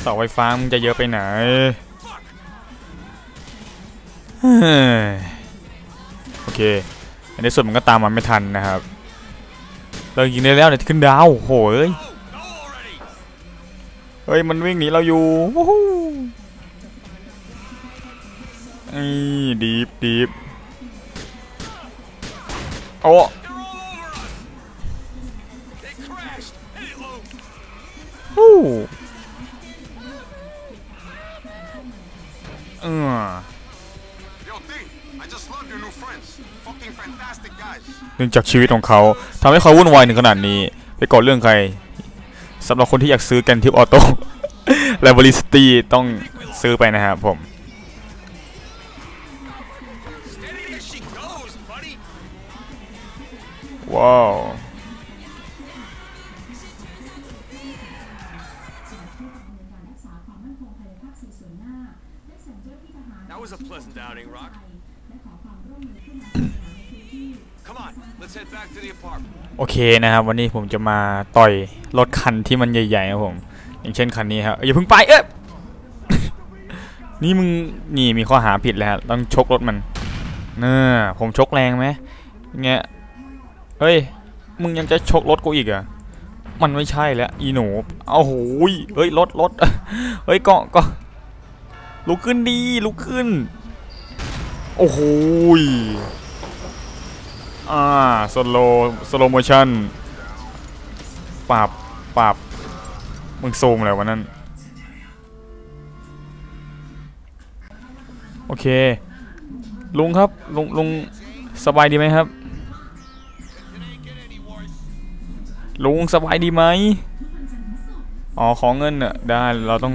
เสาไฟฟ้ามึงจะเยอะไปไหนเฮ้ยโอเคในส่วนมันก็ตามมาไม่ทันนะครับ เรายิงได้แล้วเนี่ยขึ้นดาวโหเอ้ยเฮ้ย มันวิ่งหนีเราอยู่นี่ดีฟดีฟโอ้ ฮู้เออ Yo, D, I just love your new friends. Fucking fantastic guys. เนื่องจากชีวิตของเขาทำให้เขาวุ่นวายถึงขนาดนี้ ไปก่อเรื่องใครสำหรับคนที่อยากซื้อแกนทิปออโต้และบริสตีต้องซื้อไปนะครับผม Steady as she goes, buddy. ว้าว was a pleasant outing, Rock. Come on, let's head back to the apartment. โอเคนะครับวันนี้ผมจะมาต่อยรถคันที่มันใหญ่ๆครับผม อย่างเช่นคันนี้ครับอย่าเพิ่งไปเอ๊ะนี่มึงนี่มีข้อหาผิดแล้วฮะต้องชกรถมันเน่าผมชกแรงไหมเงี้ยเฮ้ยมึงยังจะชกรถกูอีกเหรอะมันไม่ใช่แล้วอีหนูเอาโหยเฮ้ยรถรถเฮ้ยก็ก็ ลุกขึ้นดีลุกขึ้น โอ้โหอ่าสโลสโลโมชั่นปรับปรับมึงซูมอะไรวะนั่น โอเค ลุงครับ ลุงลุงสบายดีไหมครับ ลุงสบายดีไหม อ๋อของเงินน่ะได้เราต้อง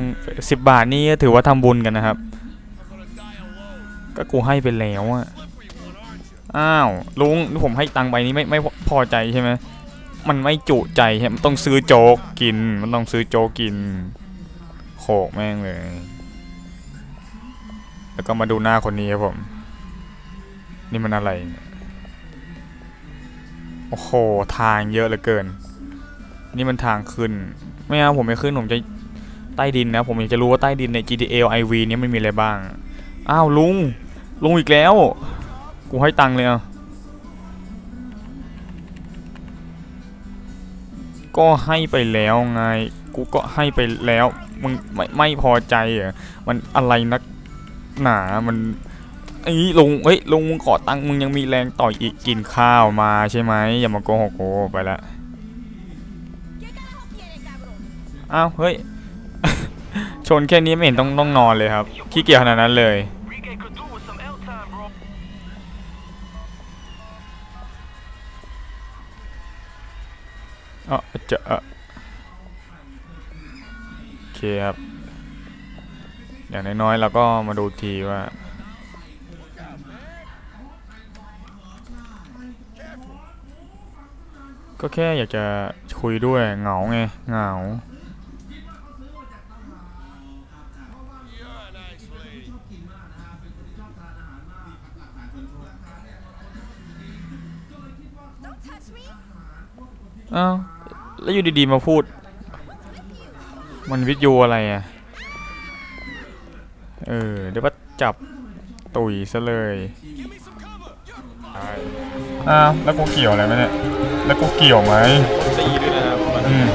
สิบบาทนี่ถือว่าทำบุญกันนะครับ ก็กูให้ไปแล้วอะอ้าวลุงนี่ผมให้ตังค์ไปนี้ไม่ไม่พอใจใช่ไหมมันไม่จุใจใช่ไหมมันต้องซื้อโจ๊กกิน มันต้องซื้อโจ๊กกิน โขกแม่งเลย แล้วก็มาดูหน้าคนนี้ครับผม นี่มันอะไร โอ้โห ทางเยอะเหลือเกิน นี่มันทางขึ้น ไม่เอาผมไม่ขึ้นผมจะใต้ดินนะผมอยากจะรู้ว่าใต้ดินใน GTA IV เนี้มันมีอะไรบ้าง อ้าวลุงลุงอีกแล้ว กูให้ตังค์เลยอะก็ให้ไปแล้วไง กูก็ให้ไปแล้วมึงไม่ไม่พอใจเหรอมันอะไรนักหนามันไอ้ลุงเฮ้ยลุงมึงขอตังค์มึงยังมีแรงต่อยอีกกินข้าวมาใช่ไหมอย่ามาโกหกโกไปละ อ้าว เฮ้ย ชนแค่นี้ไม่เห็นต้องต้องนอนเลยครับ ขี้เกียจขนาดนั้นเลยอ๋อจะโอเคครับ อย่างน้อยๆเราก็มาดูทีว่าก็แค่อยากจะคุยด้วยเหงาไงเหงา อ้าวแล้วอยู่ดีๆมาพูด มันวิทยุอะไรอะ เออเดี๋ยวว่าจับตุยซะเลยอ้าวแล้วกูเกี่ยวอะไรไหมเนี่ย แล้วกูเกี่ยวไหมตีด้วยนะครับอืม